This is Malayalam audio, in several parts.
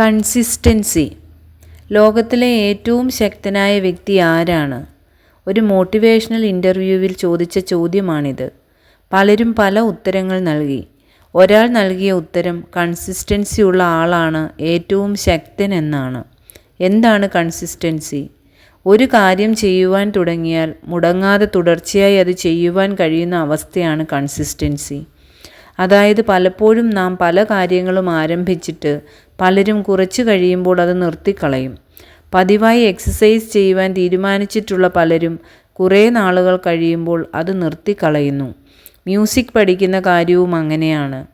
കൺസിസ്റ്റൻസി. ലോകത്തിലെ ഏറ്റവും ശക്തനായ വ്യക്തി ആരാണ്? ഒരു മോട്ടിവേഷണൽ ഇന്റർവ്യൂവിൽ ചോദിച്ച ചോദ്യമാണിത്. പലരും പല ഉത്തരങ്ങൾ നൽകി. ഒരാൾ നൽകിയ ഉത്തരം കൺസിസ്റ്റൻസി ഉള്ള ആളാണ് ഏറ്റവും ശക്തൻ എന്നാണ്. എന്താണ് കൺസിസ്റ്റൻസി? ഒരു കാര്യം ചെയ്യുവാൻ തുടങ്ങിയാൽ മുടങ്ങാതെ തുടർച്ചയായി അത് ചെയ്യുവാൻ കഴിയുന്ന അവസ്ഥയാണ് കൺസിസ്റ്റൻസി. അതായത് പലപ്പോഴും നാം പല കാര്യങ്ങളും ആരംഭിച്ചിട്ട് പലരും കുറച്ചു കഴിയുമ്പോൾ അത് നിർത്തിക്കളയും. പതിവായി എക്സസൈസ് ചെയ്യുവാൻ തീരുമാനിച്ചിട്ടുള്ള പലരും കുറേ നാളുകൾ കഴിയുമ്പോൾ അത് നിർത്തിക്കളയുന്നു. മ്യൂസിക് പഠിക്കുന്ന കാര്യവും അങ്ങനെയാണ്.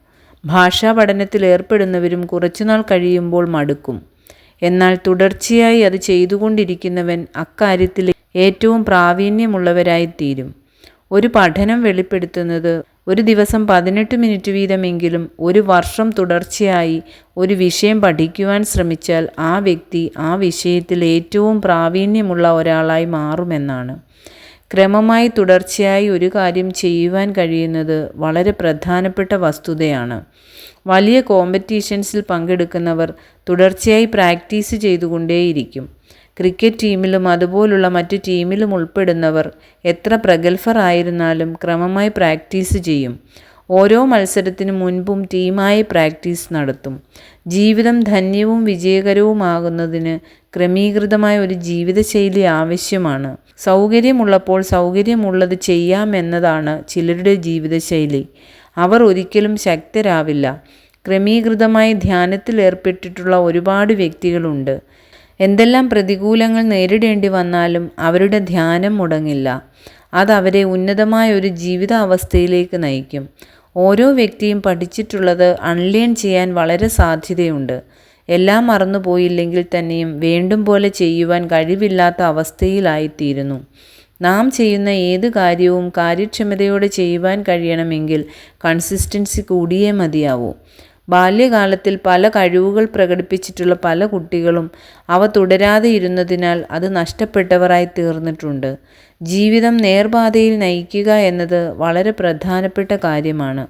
ഭാഷാ പഠനത്തിൽ ഏർപ്പെടുന്നവരും കുറച്ചുനാൾ കഴിയുമ്പോൾ മടുക്കും. എന്നാൽ തുടർച്ചയായി അത് ചെയ്തുകൊണ്ടിരിക്കുന്നവൻ അക്കാര്യത്തിൽ ഏറ്റവും പ്രാവീണ്യമുള്ളവരായിത്തീരും. ഒരു പഠനം വെളിപ്പെടുത്തുന്നത്. ഒരു ദിവസം പതിനെട്ട് മിനിറ്റ് വീതമെങ്കിലും ഒരു വർഷം തുടർച്ചയായി ഒരു വിഷയം പഠിക്കുവാൻ ശ്രമിച്ചാൽ ആ വ്യക്തി ആ വിഷയത്തിൽ ഏറ്റവും പ്രാവീണ്യമുള്ള ഒരാളായി മാറുമെന്നാണ്. ക്രമമായി തുടർച്ചയായി ഒരു കാര്യം ചെയ്യുവാൻ കഴിയുന്നത് വളരെ പ്രധാനപ്പെട്ട വസ്തുതയാണ്. വലിയ കോമ്പറ്റീഷൻസിൽ പങ്കെടുക്കുന്നവർ തുടർച്ചയായി പ്രാക്ടീസ് ചെയ്തുകൊണ്ടേയിരിക്കും. ക്രിക്കറ്റ് ടീമിലും അതുപോലുള്ള മറ്റു ടീമിലും ഉൾപ്പെടുന്നവർ എത്ര പ്രഗത്ഭർ ആയിരുന്നാലും ക്രമമായി പ്രാക്ടീസ് ചെയ്യും. ഓരോ മത്സരത്തിനു മുൻപും ടീമായി പ്രാക്ടീസ് നടത്തും. ജീവിതം ധന്യവും വിജയകരവുമാകുന്നതിന് ക്രമീകൃതമായ ഒരു ജീവിതശൈലി ആവശ്യമാണ്. സൗകര്യമുള്ളപ്പോൾ സൗകര്യമുള്ളത് ചെയ്യാമെന്നതാണ് ചിലരുടെ ജീവിതശൈലി. അവർ ഒരിക്കലും ശക്തരാവില്ല. ക്രമീകൃതമായി ധ്യാനത്തിൽ ഏർപ്പെട്ടിട്ടുള്ള ഒരുപാട് വ്യക്തികളുണ്ട്. എന്തെല്ലാം പ്രതികൂലങ്ങൾ നേരിടേണ്ടി വന്നാലും അവരുടെ ധ്യാനം മുടങ്ങില്ല. അത് അവരെ ഉന്നതമായ ഒരു ജീവിത അവസ്ഥയിലേക്ക് നയിക്കും. ഓരോ വ്യക്തിയും പഠിച്ചിട്ടുള്ളത് അൺലേൺ ചെയ്യാൻ വളരെ സാധ്യതയുണ്ട്. എല്ലാം മറന്നുപോയില്ലെങ്കിൽ തന്നെയും വേണ്ടും പോലെ ചെയ്യുവാൻ കഴിവില്ലാത്ത അവസ്ഥയിലായിത്തീരുന്നു. നാം ചെയ്യുന്ന ഏത് കാര്യവും കാര്യക്ഷമതയോടെ ചെയ്യുവാൻ കഴിയണമെങ്കിൽ കൺസിസ്റ്റൻസി കൂടിയേ മതിയാവൂ. ബാല്യകാലത്തിൽ പല കഴിവുകൾ പ്രകടിപ്പിച്ചിട്ടുള്ള പല കുട്ടികളും അവ തുടരാതെ ഇരുന്നതിനാൽ അത് നഷ്ടപ്പെട്ടവരായി തീർന്നിട്ടുണ്ട്. ജീവിതം നേർപാതയിൽ നയിക്കുക എന്നത് വളരെ പ്രധാനപ്പെട്ട കാര്യമാണ്.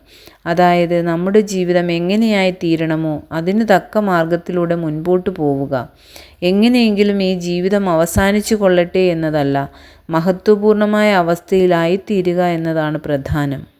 അതായത് നമ്മുടെ ജീവിതം എങ്ങനെയായി തീരണമോ അതിന് തക്ക മാർഗത്തിലൂടെ മുൻപോട്ട് പോവുക. എങ്ങനെയെങ്കിലും ഈ ജീവിതം അവസാനിച്ചു കൊള്ളട്ടെ എന്നതല്ല മഹത്വപൂർണമായ അവസ്ഥയിലായിത്തീരുക എന്നതാണ് പ്രധാനം.